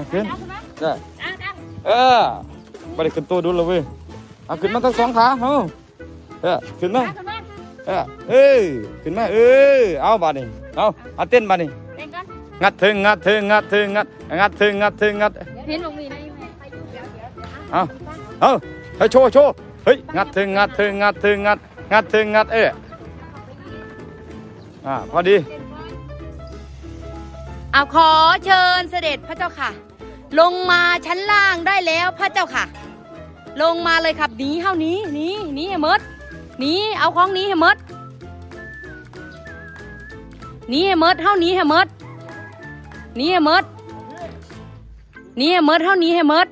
เอาขึ้นเอาขึ้นมาได้เอาเอาเออไม่ได้ขึ้นตัวดุลเลยเว้ยเอาขึ้นมาทั้งสองขาเอาเออขึ้นมาเอาขึ้นมาเออเอ้ยขึ้นมาเออเอาบาดนี่เอาเอาเต้นบาดนี่เต้นกันงัดถึงงัดถึงงัดถึงงัดงัดถึงงัดถึงงัดเห็นลงมีนะอยู่ไหนไปอยู่เดี๋ยวเดี๋ยวเดี๋ยวเอาเอาเฮ้ยโชว์โชว์เฮ้ยงัดถึงงัดถึงงัดถึงงัดงัดถึงงัดเอออ่าพอดีเอาขอเชิญเสด็จพระเจ้าค่ะ ลงมาชั้นล่างได้แล้วพระเจ้าค่ะ ลงมาเลยครับหนีเฮ้านี้หนีหนีให้มดหนีเอาของหนีให้มดหนีให้มดเฮ้านี้ให้มดหนีให้มดหนีให้มดเฮ้านี้ให้มด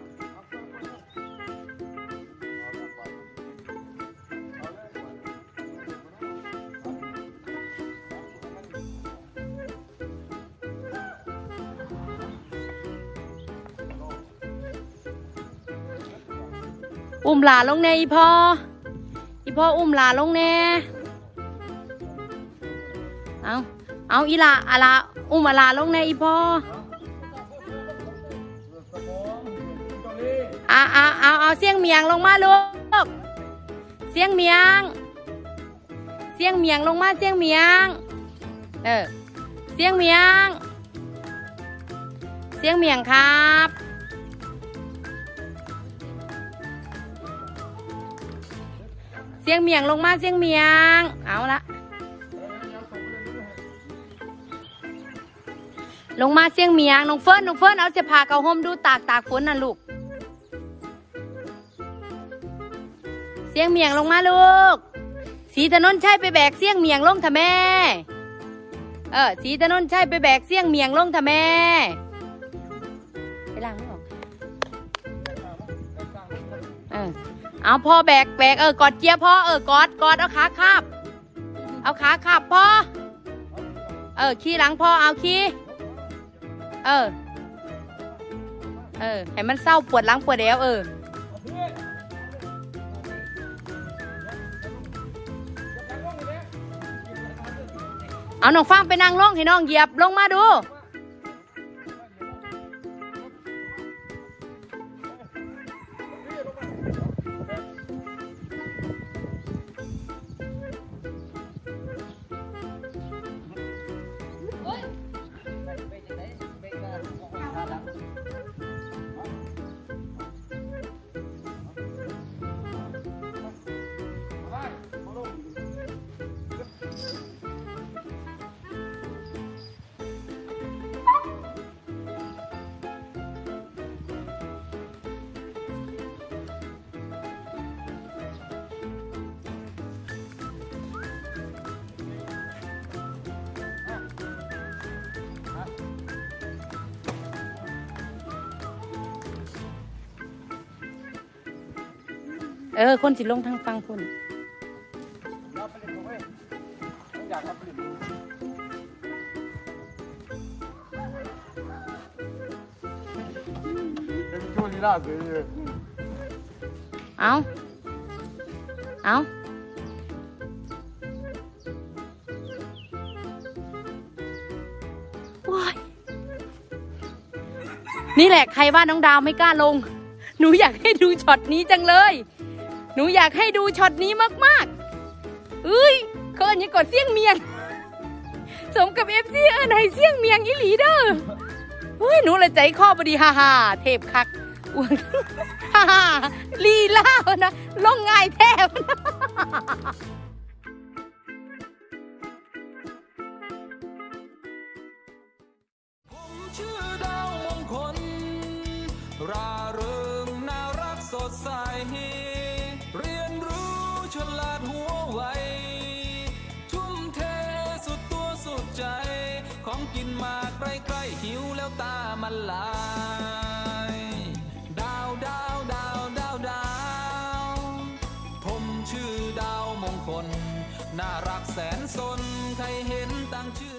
อุ้มหลาลงแน่อีพ่อ อีพ่ออุ้มหลาลงแน่ เอาเอาอีหลาอะลาอุ้มอะลาลงแน่อีพ่อเอาเอาเอาเอาเสียงเมียงลงมาลูก เสียงเมียง เสียงเมียงลงมาเสียงเมียง เออ เสียงเมียง เสียงเมียงครับ สียงเมียงลงมาเสียงเมียง เอาละลงมาเสียงเมียงน้องเฟิร์นน้องเฟิร์นเอาเสื้อผ้าเกาห่มดูตากตากฝนน่ะลูก เสียงเมียงลงมาลูก สีถนนใช่ไปแบกเสียงเมียงลงทะแม่ เออสีถนนใช่ไปแบกเสียงเมียงลงทะแม่ไปล้างไม่ออกเออ เอาพ่อแบกแบกเออกอดเจียพ่อเออกอดกอดเอาขาคาบ เอาขาคาบพ่อ เออขี้หลังพ่อเอาขี้ เออ เออให้มันเศร้าปวดหลังปวดเอวเออ เอาน้องฟังไปนั่งลงให้น้องเหยียบลงมาดู เออ คนสิลงทางฟังคุณช่วงนี้ล่าสุดเอาเอาว้ายนี่แหละใครว่าน้องดาวไม่กล้าลง หนูอยากให้ดูช็อตนี้จังเลย หนูอยากให้ดูช็อตนี้มากๆเอ้ยเขาอันนี้กดเสียงเมียง สมกับเอฟซีเอินให้เสียงเมียงอีหลีเด้อเฮ้ยหนูละใจคอบดีฮ่าฮ่าเทพคักอ้วนฮ่าฮ่าลีลาพะนะลงง่ายแทบนะชื่อดาวมงคลราเริงน่ารักสดใส ของกินมาใกล้ๆหิวแล้วตามันลายดาวดาวดาวดาวดาวผมชื่อดาวมงคล น่ารักแสนสนใครเห็นตั้งชื่อ